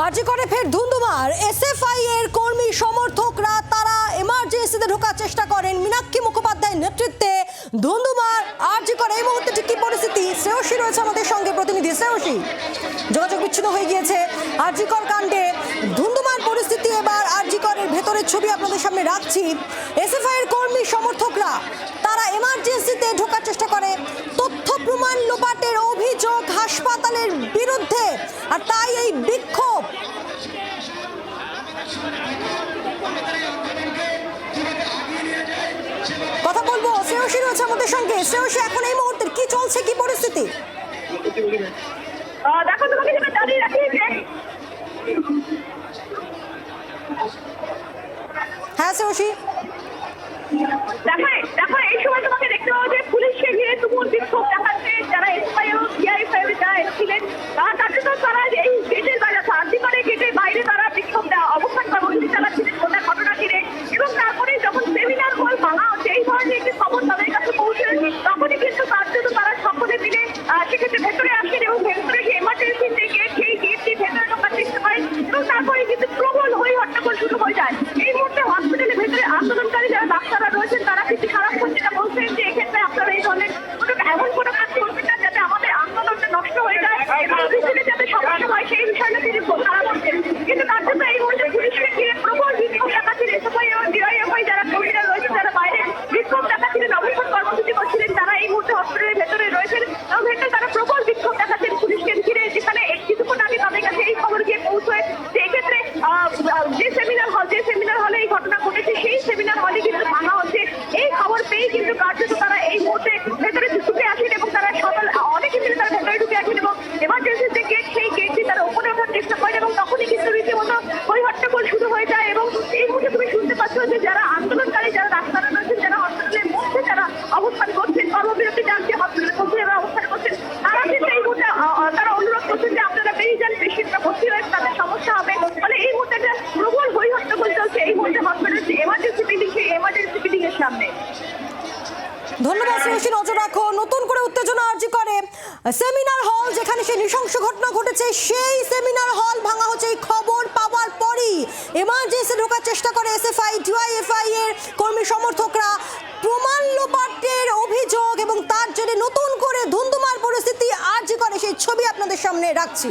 আর্জি করে ফের ধুন্ধুমার এসএফআই এর কর্মী সমর্থকরা তারা এমার্জেন্সিতে ঢোকার চেষ্টা করেন। মীনাক্ষী মুখোপাধ্যায়ের নেতৃত্বে ধুন্ধুমার আর্জি করে এই মুহূর্তে ঠিক কি পরিস্থিতি? শ্রেয়সী রয়েছে আমাদের সঙ্গে, প্রতিনিধি শ্রেয়সী। যোগাযোগ বিচ্ছিন্ন হয়ে গিয়েছে আরজিকর কাণ্ডে। ধুন্ধুমার পরিস্থিতি এবার আরজিকরের ভেতরের ছবি আপনাদের সামনে রাখছি। এসএফআই এর কর্মী সমর্থকরা তারা এমার্জেন্সিতে ঢোকার চেষ্টা করে। তথ্য প্রমাণ লোপাটের অভিযোগ হাসপাতালের বিরুদ্ধে। আর তাই এই বিক্ষোভ রয়েছে আমাদের সঙ্গে। শ্রেয়সী এখন এই মুহূর্তে কি চলছে? কি পরিস্থিতি? দেখো তোমাকে যেটা দাঁড়িয়ে রাখিয়েছে। হ্যাঁ শ্রেয়সী দেখো দেখো এই সময় তোমাকে দেখতে পাবো যে পুলিশকে ঘিরে তুমুল বিক্ষোভ দেখাচ্ছে যারা এসআই এবং সিআইএফআই যারা এসেছিলেন তারা কার্যত তারা এই গেটের বাইরে শান্তিপাড়ে গেটের বাইরে তারা বিক্ষোভ দেওয়া অবস্থান কর্মসূচি চালাচ্ছিলেন গোটা ঘটনা ঘিরে এবং তারপরে যখন সেমিনার হল ভাঙা হচ্ছে এই ধরনের একটি খবর তাদের কাছে পৌঁছে তখনই কিন্তু কার্যত তারা সকলে মিলে আহ, সেক্ষেত্রে ভেতরে আসেন এবং ভেতরে যে এমার্জেন্সি যে গেট সেই গেটটি ভেতরে ঢোকার চেষ্টা করেন এবং তারপরে কিন্তু প্রবল হয়ে হট্টগোল শুরু হয়ে যায় এই মুহূর্তে হসপিটালের ভেতরে আন্দোলনকারী যারা ডাক্তাররা রয়েছেন তারা কিন্তু সারাক্ষণ যেটা বলছেন যে এক্ষেত্রে আপনারা এই ধরনের এমন কোনো কাজ করবেন না যাতে আমাদের আন্দোলনটা নষ্ট হয়ে যায় যাতে সমস্যা হয় সেই বিষয়টা তিনি তারা বলছেন কিন্তু তার জন্য এই মুহূর্তে পুলিশকে ঘিরে প্রবল বিক্ষোভ দেখাচ্ছেন এসএফআই এবং ডিআইএফআই যারা কর্মীরা রয়েছেন যারা বাইরে বিক্ষোভ দেখাচ্ছিলেন অবস্থান কর্মসূচি করছিলেন তারা এই মুহূর্তে হসপিটালের ভেতরে রয়েছেন এবং ভেতরে তারা প্রবল বিক্ষোভ দেখাচ্ছেন পুলিশকে ঘিরে, যেখানে কিছুক্ষণ আগে তাদের কাছে এই খবর গিয়ে পৌঁছয়। যে এক্ষেত্রে যে সেমিনার হল যে সেমিনার হলে এই ঘটনা ঘটেছে সেই সেমিনার হলে কিন্তু ভাঙা হচ্ছে এই খবর পেয়ে কিন্তু কার্যত তারা এই মুহূর্তে ভেতরে ঢুকে আসেন এবং তারা সকাল, অনেকে মিলে তারা ভেতরে ঢুকে আসেন এবং এমার্জেন্সি যে গেট সেই গেটটি তারা উপরে ওঠার চেষ্টা করেন এবং তখনই কিন্তু রীতিমতো ওই হট্টগোল শুরু হয়ে যায় এবং এই মুহূর্তে তুমি শুনতে পাচ্ছ যে যারা আন্দোলনকারী, যারা ডাক্তাররা রয়েছেন যারা হসপিটালের মধ্যে যারা অবস্থান করছেন, কর্মবিরতি যাচ্ছে হসপিটালের মধ্যে যারা অবস্থান করছেন, তারা কিন্তু এই মুহূর্তে তারা অনুরোধ করছেন যে আপনারা বেরিয়ে যান, পেশেন্টরা ভর্তি হয়ে তাদের সমস্যা হবে। ফলে এই মুহূর্তে একটা প্রবল হই হট্টগোল চলছে, এই মুহূর্তে হসপিটালের এমার্জেন্সি বিল্ডিং সেই এমার্জেন্সি বিল্ডিং এর সামনে। ধন্যবাদ শ্রেয়সী নজর রাখো। নতুন করে উত্তেজনা আর্জি করে সেমিনার হল, যেখানে সেই নৃশংস ঘটনা ঘটেছে, সেই সেমিনার হল ভাঙা হচ্ছে এই খবর পাওয়ার পরই। এমার্জেন্সি ঢোকার চেষ্টা করে এসএফআই ডিওয়াইএফআই এর কর্মী সমর্থকরা। প্রমাণ লোপাটের অভিযোগ এবং তার জেরে নতুন করে ধুন্ধুমার পরিস্থিতি আর্জি করে। সেই ছবি আপনাদের সামনে রাখছি।